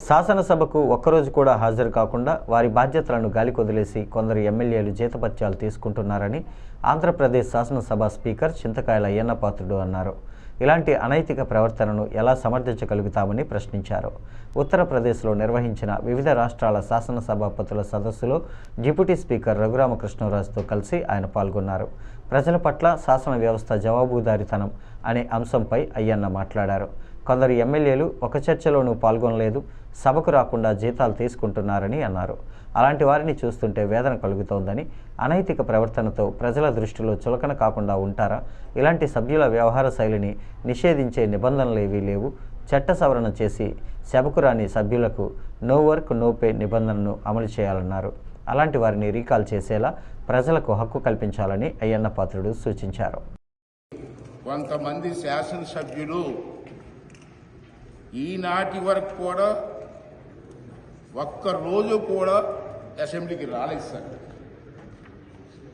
శాసనసభకు ఒక్కరోజు కూడా హాజరు కాకుండా వారి బాధ్యతలను గాలికొదిలేసి కొందరు ఎమ్మెల్యేలు జీతపత్యాలు తీసుకుంటున్నారని ఆంధ్రప్రదేశ్ శాసనసభ స్పీకర్ చింతకాయల అయ్యన్నపాత్రుడు అన్నారు. ఇలాంటి అనైతిక ప్రవర్తనను ఎలా సమర్థించగలుగుతామని ప్రశ్నించారు. ఉత్తరప్రదేశ్లో నిర్వహించిన వివిధ రాష్ట్రాల శాసనసభాపతుల సదస్సులో డిప్యూటీ స్పీకర్ రఘురామకృష్ణరాజుతో కలిసి ఆయన పాల్గొన్నారు. ప్రజల పట్ల శాసన వ్యవస్థ జవాబుదారితనం అనే అంశంపై అయ్యన్న మాట్లాడారు. కొందరు ఎమ్మెల్యేలు ఒక చర్చలోనూ పాల్గొనలేదు సభకు రాకుండా జీతాలు తీసుకుంటున్నారని అన్నారు. అలాంటి వారిని చూస్తుంటే వేదన కలుగుతోందని అనైతిక ప్రవర్తనతో ప్రజల దృష్టిలో చులకన కాకుండా ఉంటారా? ఇలాంటి సభ్యుల వ్యవహార శైలిని నిషేధించే నిబంధనలు ఏవీ లేవు. చట్ట సవరణ చేసి సభకు రాని సభ్యులకు నో వర్క్ నో పే నిబంధనను అమలు చేయాలన్నారు. అలాంటి వారిని రీకాల్ చేసేలా ప్రజలకు హక్కు కల్పించాలని అయ్యన్న పాత్రుడు సూచించారు. కొంతమంది శాసనసభ్యులు ఈనాటి వరకు కూడా ఒక్క రోజు కూడా అసెంబ్లీకి రాలేదు సార్.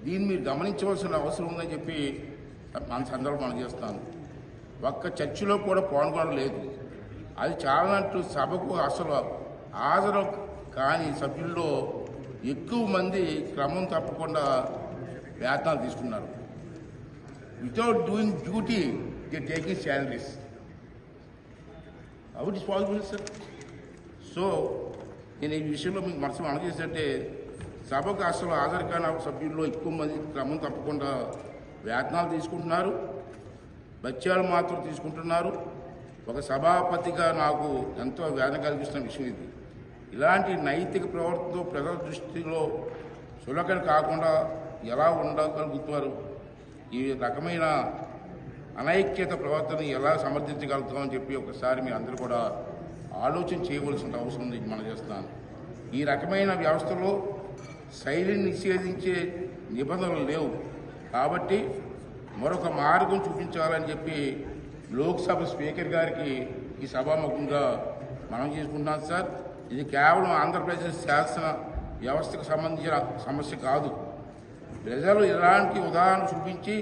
దీన్ని మీరు గమనించవలసిన అవసరం ఉందని చెప్పి మన సందర్భం మనం చేస్తాను. ఒక్క చర్చిలో కూడా పాల్గొనలేదు అది చాలనట్టు సభకు అసలు హాజరు కాని సభ్యుల్లో ఎక్కువ మంది క్రమం తప్పకుండా వేతనాలు తీసుకున్నారు. Without doing duty the taking salaries how it is possible sir so నేను ఈ విషయంలో మీకు మనసు మనం సభకు అసలు హాజరు కాని సభ్యుల్లో ఎక్కువ మంది క్రమం తప్పకుండా వేతనాలు తీసుకుంటున్నారు. బత్యాలు మాత్రం తీసుకుంటున్నారు. ఒక సభాపతిగా నాకు ఎంతో వేదన కలిగిస్తున్న విషయం ఇది. ఇలాంటి నైతిక ప్రవర్తనతో ప్రజల దృష్టిలో సులకన కాకుండా ఎలా ఉండగలుగుతారు? ఈ రకమైన అనైక్యత ప్రవర్తన ఎలా సమర్థించగలుగుతామని చెప్పి ఒకసారి మీ అందరూ కూడా ఆలోచన చేయవలసిన అవసరం ఉంది. మనం చేస్తాను ఈ రకమైన వ్యవస్థలో శైలిని నిషేధించే నిబంధనలు లేవు. కాబట్టి మరొక మార్గం చూపించాలని చెప్పి లోక్సభ స్పీకర్ గారికి ఈ సభాముఖంగా మనం చేసుకుంటున్నాం సార్. ఇది కేవలం ఆంధ్రప్రదేశ్ శాసన వ్యవస్థకు సంబంధించిన సమస్య కాదు. ప్రజలు ఇలాంటి ఉదాహరణ చూపించి